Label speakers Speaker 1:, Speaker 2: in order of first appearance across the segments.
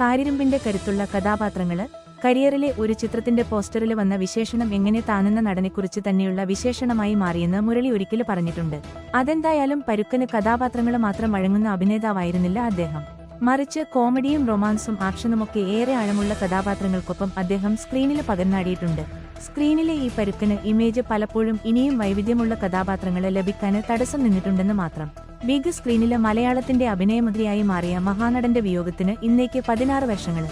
Speaker 1: കാരിരുമ്പിന്റെ കരുത്തുള്ള കഥാപാത്രങ്ങൾ കരിയറിലെ ഒരു ചിത്രത്തിന്റെ പോസ്റ്ററിൽ വന്ന വിശേഷണം എങ്ങനെ താനുന്ന നടനെക്കുറിച്ച് തന്നെയുള്ള വിശേഷണമായി മാറിയെന്ന് മുരളി ഒരിക്കൽ പറഞ്ഞിട്ടുണ്ട്. അതെന്തായാലും പരുക്കന് കഥാപാത്രങ്ങൾ മാത്രം വഴങ്ങുന്ന അഭിനേതാവായിരുന്നില്ല അദ്ദേഹം. മറിച്ച് കോമഡിയും റൊമാൻസും ആക്ഷനുമൊക്കെ ഏറെ ആഴമുള്ള കഥാപാത്രങ്ങൾക്കൊപ്പം അദ്ദേഹം സ്ക്രീനിൽ പകർന്നാടിയിട്ടുണ്ട്. സ്ക്രീനിലെ ഈ പരുക്കന് ഇമേജ് പലപ്പോഴും ഇനിയും വൈവിധ്യമുള്ള കഥാപാത്രങ്ങൾ ലഭിക്കാൻ തടസ്സം നിന്നിട്ടുണ്ടെന്ന് മാത്രം. ബിഗ് സ്ക്രീനിലെ മലയാളത്തിന്റെ അഭിനയമന്ത്രിയായി മാറിയ മഹാനടന്റെ വിയോഗത്തിന് ഇന്നേക്ക് പതിനാറ് വർഷങ്ങൾ.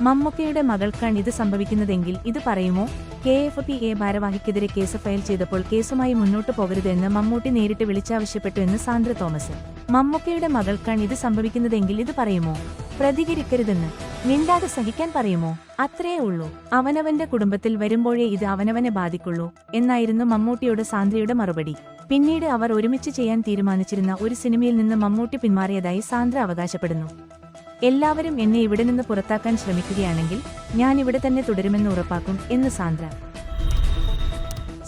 Speaker 1: മമ്മൂക്കയുടെ മകൾക്കാണ് ഇത് സംഭവിക്കുന്നതെങ്കിൽ ഇത് പറയുമോ? കെ എഫ് പി എ ഭാരവാഹിക്കെതിരെ കേസ് ഫയൽ ചെയ്തപ്പോൾ കേസുമായി മുന്നോട്ട് പോകരുതെന്ന് മമ്മൂട്ടി നേരിട്ട് വിളിച്ചാവശ്യപ്പെട്ടു എന്ന് സാന്ദ്ര തോമസ്. മമ്മൂക്കയുടെ മകൾക്കാണ് ഇത് സംഭവിക്കുന്നതെങ്കിൽ ഇത് പറയുമോ? പ്രതികരിക്കരുതെന്ന്. മിണ്ടാതെ സഹിക്കാൻ പറയുമോ? അത്രേ ഉള്ളൂ. അവനവന്റെ കുടുംബത്തിൽ വരുമ്പോഴേ ഇത് അവനവനെ ബാധിക്കുള്ളൂ എന്നായിരുന്നു മമ്മൂട്ടിയോട് സാന്ദ്രയുടെ മറുപടി. പിന്നീട് അവർ ഒരുമിച്ച് ചെയ്യാൻ തീരുമാനിച്ചിരുന്ന ഒരു സിനിമയിൽ നിന്ന് മമ്മൂട്ടി പിന്മാറിയതായി സാന്ദ്ര അവകാശപ്പെടുന്നു. എല്ലാവരും എന്നെ ഇവിടെ നിന്ന് പുറത്താക്കാൻ ശ്രമിക്കുകയാണെങ്കിൽ ഞാൻ ഇവിടെ തന്നെ തുടരുമെന്ന് ഉറപ്പാക്കും എന്ന് സാന്ദ്ര.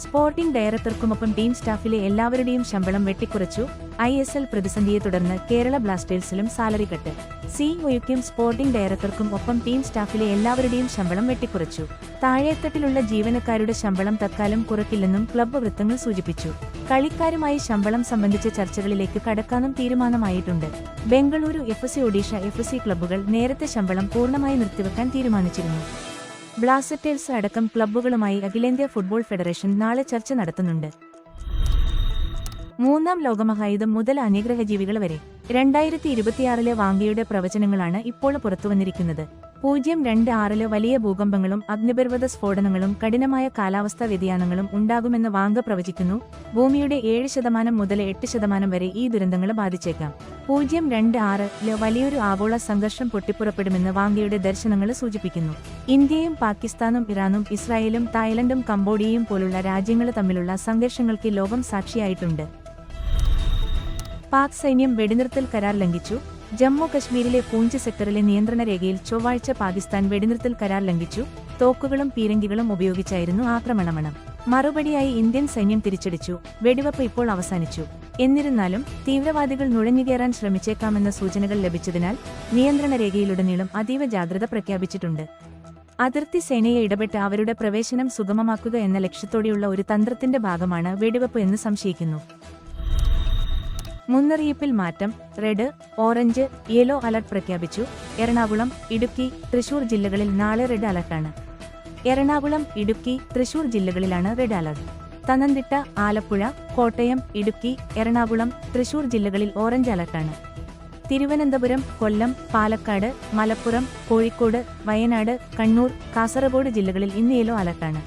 Speaker 1: സ്പോർട്ടിംഗ് ഡയറക്ടർക്കുമൊപ്പം ടീം സ്റ്റാഫിലെ എല്ലാവരുടെയും ശമ്പളം വെട്ടിക്കുറച്ചു. ഐ എസ് എൽ പ്രതിസന്ധിയെ തുടർന്ന് കേരള ബ്ലാസ്റ്റേഴ്സിലും സാലറി കട്ട്. സി. ഒയുക്കും സ്പോർട്ടിംഗ് ഡയറക്ടർക്കും ഒപ്പം ടീം സ്റ്റാഫിലെ എല്ലാവരുടെയും ശമ്പളം വെട്ടിക്കുറച്ചു. താഴേത്തട്ടിലുള്ള ജീവനക്കാരുടെ ശമ്പളം തത്കാലം കുറയ്ക്കില്ലെന്നും ക്ലബ്ബ് വൃത്തങ്ങൾ സൂചിപ്പിച്ചു. കളിക്കാരുമായി ശമ്പളം സംബന്ധിച്ച ചർച്ചകളിലേക്ക് കടക്കാനും തീരുമാനമായിട്ടുണ്ട്. Bengaluru F C Odisha F C ക്ലബ്ബുകൾ നേരത്തെ ശമ്പളം പൂർണമായി നിർത്തിവെക്കാൻ തീരുമാനിച്ചിരുന്നു. ബ്ലാസ്റ്റേഴ്സ് അടക്കം ക്ലബ്ബുകളുമായി അഖിലേന്ത്യാ ഫുട്ബോൾ ഫെഡറേഷൻ നാളെ ചർച്ച നടത്തുന്നുണ്ട്. മൂന്നാം ലോകമഹായുധം മുതൽ അന്യഗ്രഹജീവികൾ വരെ. രണ്ടായിരത്തി ഇരുപത്തിയാറിലെ വാങ്കയുടെ പ്രവചനങ്ങളാണ് ഇപ്പോൾ പുറത്തുവന്നിരിക്കുന്നത്. പൂജ്യം രണ്ട് ആറിൽ വലിയ ഭൂകമ്പങ്ങളും അഗ്നിപർവത സ്ഫോടനങ്ങളും കഠിനമായ കാലാവസ്ഥാ വ്യതിയാനങ്ങളും ഉണ്ടാകുമെന്ന് വാങ്ക പ്രവചിക്കുന്നു. ഭൂമിയുടെ ഏഴ് ശതമാനം മുതൽ എട്ട് ശതമാനം വരെ ഈ ദുരന്തങ്ങൾ ബാധിച്ചേക്കാം. പൂജ്യം രണ്ട് ആറിൽ വലിയൊരു ആഗോള സംഘർഷം പൊട്ടിപ്പുറപ്പെടുമെന്ന് വാങ്കയുടെ ദർശനങ്ങൾ സൂചിപ്പിക്കുന്നു. ഇന്ത്യയും പാകിസ്ഥാനും ഇറാനും ഇസ്രായേലും തായ്ലൻഡും കംബോഡിയയും പോലുള്ള രാജ്യങ്ങൾ തമ്മിലുള്ള സംഘർഷങ്ങൾക്ക് ലോകം സാക്ഷിയായിട്ടുണ്ട്. പാക് സൈന്യം വെടിനിർത്തൽ കരാർ ലംഘിച്ചു. ജമ്മു കശ്മീരിലെ പൂഞ്ച് സെക്ടറിലെ നിയന്ത്രണ രേഖയിൽ ചൊവ്വാഴ്ച പാകിസ്ഥാൻ വെടിനിർത്തൽ കരാർ ലംഘിച്ചു. തോക്കുകളും പീരങ്കികളും ഉപയോഗിച്ചായിരുന്നു ആക്രമണമെണം. മറുപടിയായി ഇന്ത്യൻ സൈന്യം തിരിച്ചടിച്ചു. വെടിവെപ്പ് ഇപ്പോൾ അവസാനിച്ചു. എന്നിരുന്നാലും തീവ്രവാദികൾ നുഴഞ്ഞുകയറാൻ ശ്രമിച്ചേക്കാമെന്ന സൂചനകൾ ലഭിച്ചതിനാൽ നിയന്ത്രണ രേഖയിലുടനീളം അതീവ ജാഗ്രത പ്രഖ്യാപിച്ചിട്ടുണ്ട്. അതിർത്തി സേനയെ ഇടപെട്ട് അവരുടെ പ്രവേശനം സുഗമമാക്കുക എന്ന ലക്ഷ്യത്തോടെയുള്ള ഒരു തന്ത്രത്തിന്റെ ഭാഗമാണ് വെടിവെപ്പ് എന്ന് സംശയിക്കുന്നു. മുന്നറിയിപ്പിൽ മാറ്റം റെഡ് ഓറഞ്ച് യെല്ലോ അലർട്ട് പ്രഖ്യാപിച്ചു. എറണാകുളം ഇടുക്കി തൃശൂർ ജില്ലകളിൽ നാളെ റെഡ് അലർട്ടാണ്. എറണാകുളം ഇടുക്കി തൃശൂർ ജില്ലകളിലാണ് റെഡ് അലർട്ട്. പത്തനംതിട്ട ആലപ്പുഴ കോട്ടയം ഇടുക്കി എറണാകുളം തൃശൂർ ജില്ലകളിൽ ഓറഞ്ച് അലർട്ടാണ്. തിരുവനന്തപുരം കൊല്ലം പാലക്കാട് മലപ്പുറം കോഴിക്കോട് വയനാട് കണ്ണൂർ കാസർഗോഡ് ജില്ലകളിൽ ഇന്ന് യെല്ലോ അലർട്ടാണ്.